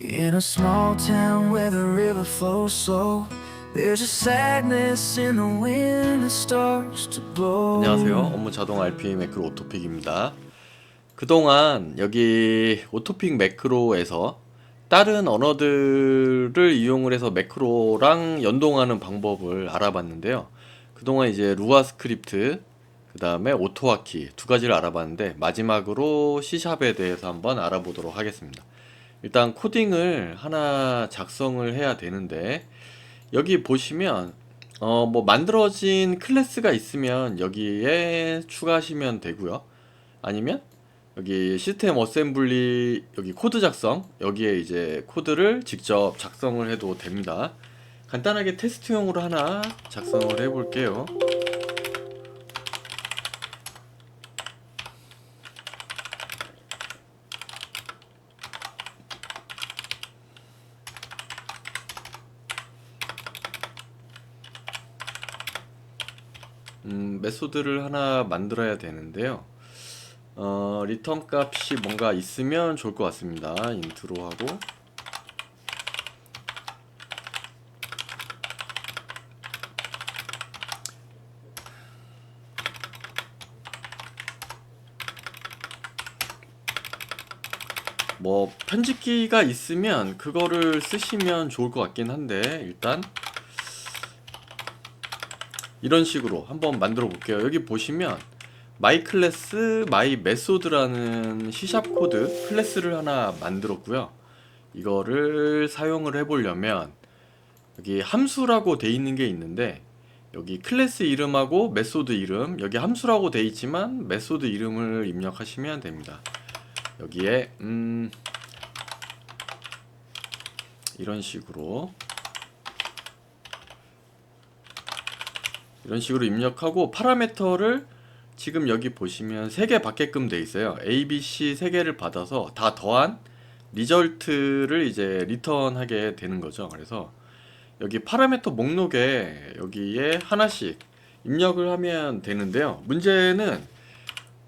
In a small town where the river flows slow, there's a sadness in the wind that starts to blow. 안녕하세요. 업무 자동 RP 매크로 오토픽입니다. 그동안 여기 오토픽 매크로에서 다른 언어들을 이용을 해서 매크로랑 연동하는 방법을 알아봤는데요. 그동안 이제 루아 스크립트, 그 다음에 오토와키 두 가지를 알아봤는데 마지막으로 C샵에 대해서 한번 알아보도록 하겠습니다. 일단 코딩을 하나 작성을 해야 되는데 여기 보시면 어 뭐 만들어진 클래스가 있으면 여기에 추가하시면 되고요. 아니면 여기 시스템 어셈블리 여기 코드 작성 여기에 이제 코드를 직접 작성을 해도 됩니다. 간단하게 테스트용으로 하나 작성을 해 볼게요. 음, 메소드를 하나 만들어야 되는데요. 어, 리턴 값이 뭔가 있으면 좋을 것 같습니다. 인트로 하고 뭐 편집기가 있으면 그거를 쓰시면 좋을 것 같긴 한데 일단 이런 식으로 한번 만들어 볼게요. 여기 보시면 마이 클래스 마이 메소드라는 C샵 코드 클래스를 하나 만들었고요. 이거를 사용을 해 보려면 여기 함수라고 돼 있는 게 있는데 여기 클래스 이름하고 메소드 이름 여기 함수라고 돼 있지만 메소드 이름을 입력하시면 됩니다. 여기에 음 이런 식으로 이런 식으로 입력하고 파라메터를 지금 여기 보시면 3개 받게끔 돼 있어요. A, B, C 3개를 받아서 다 더한 리절트를 이제 리턴하게 되는 거죠. 그래서 여기 파라메터 목록에 여기에 하나씩 입력을 하면 되는데요. 문제는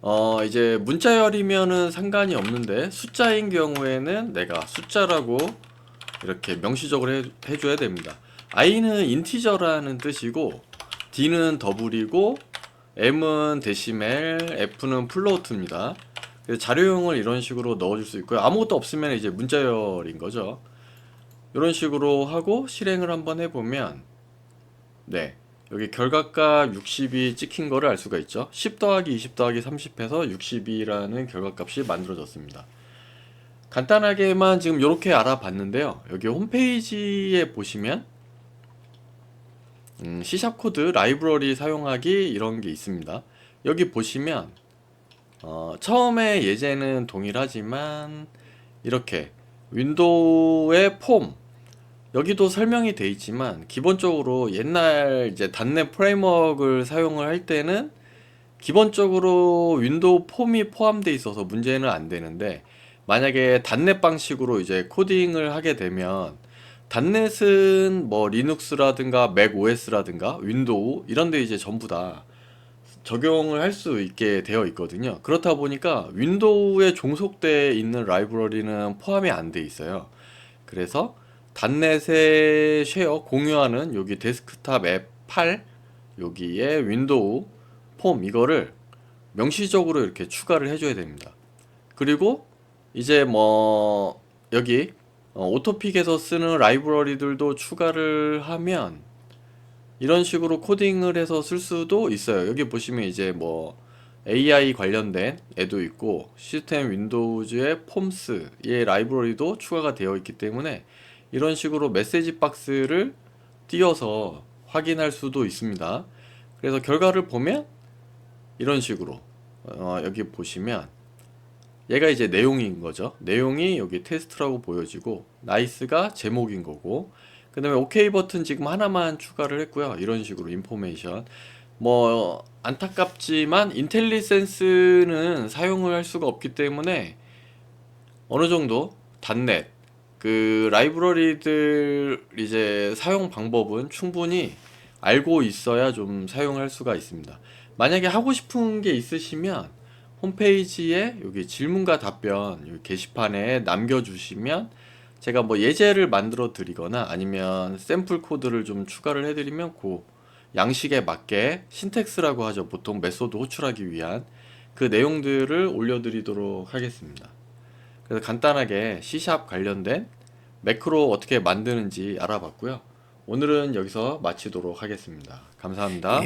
어 이제 문자열이면은 상관이 없는데 숫자인 경우에는 내가 숫자라고 이렇게 명시적으로 해, 해줘야 됩니다. i는 인티저라는 뜻이고 D는 더블이고 M은 데시멜, F는 플로트입니다. 자료용을 이런 식으로 넣어줄 수 있고요. 아무것도 없으면 이제 문자열인 거죠. 이런 식으로 하고 실행을 한번 해보면 네 여기 결과값 60이 찍힌 거를 알 수가 있죠. 10 더하기 20 더하기 30 해서 60이라는 결과값이 만들어졌습니다. 간단하게만 지금 이렇게 알아봤는데요. 여기 홈페이지에 보시면 음, C샵 코드 라이브러리 사용하기 이런 게 있습니다. 여기 보시면 어, 처음에 예제는 동일하지만 이렇게 윈도우의 폼 여기도 설명이 돼 있지만 기본적으로 옛날 이제 단넷 프레임워크를 사용을 할 때는 기본적으로 윈도우 폼이 포함되어 있어서 문제는 안 되는데 만약에 단넷 방식으로 이제 코딩을 하게 되면 단넷은 뭐 리눅스라든가 맥 OS라든가 윈도우 이런 데 이제 전부 다 적용을 할 수 있게 되어 있거든요. 그렇다 보니까 윈도우에 종속되어 있는 라이브러리는 포함이 안 돼 있어요. 그래서 단넷에 쉐어 공유하는 여기 데스크탑 앱 8 여기에 윈도우 폼 이거를 명시적으로 이렇게 추가를 해줘야 됩니다. 그리고 이제 뭐 여기 어, 오토픽에서 쓰는 라이브러리들도 추가를 하면 이런 식으로 코딩을 해서 쓸 수도 있어요. 여기 보시면 이제 뭐 AI 관련된 애도 있고 시스템 윈도우즈의 폼스의 라이브러리도 추가가 되어 있기 때문에 이런 식으로 메시지 박스를 띄어서 확인할 수도 있습니다. 그래서 결과를 보면 이런 식으로 어, 여기 보시면 얘가 이제 내용인 거죠. 내용이 여기 테스트라고 보여지고 나이스가 제목인 거고 그 다음에 OK 버튼 지금 하나만 추가를 했고요. 이런 식으로 인포메이션 뭐 안타깝지만 인텔리센스는 사용을 할 수가 없기 때문에 어느 정도 단넷 그 라이브러리들 이제 사용 방법은 충분히 알고 있어야 좀 사용할 수가 있습니다. 만약에 하고 싶은 게 있으시면 홈페이지에 여기 질문과 답변 여기 게시판에 남겨주시면 제가 뭐 예제를 만들어 드리거나 아니면 샘플 코드를 좀 추가를 해드리면 그 양식에 맞게 신텍스라고 하죠. 보통 메소드 호출하기 위한 그 내용들을 올려드리도록 하겠습니다. 그래서 간단하게 C# 관련된 매크로 어떻게 만드는지 알아봤고요. 오늘은 여기서 마치도록 하겠습니다. 감사합니다.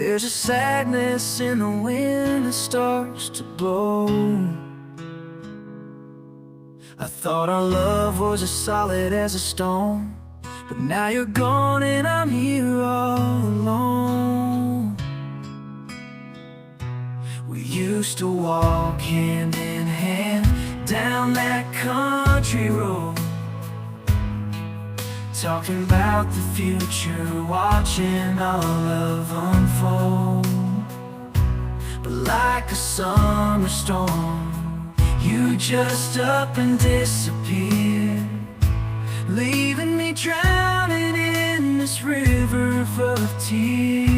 There's a sadness in the wind that starts to blow. I thought our love was as solid as a stone, but now you're gone and I'm here all alone. We used to walk hand in hand down that country road. Talking about the future, watching our love unfold. But like a summer storm, you just up and disappeared, leaving me drowning in this river of tears.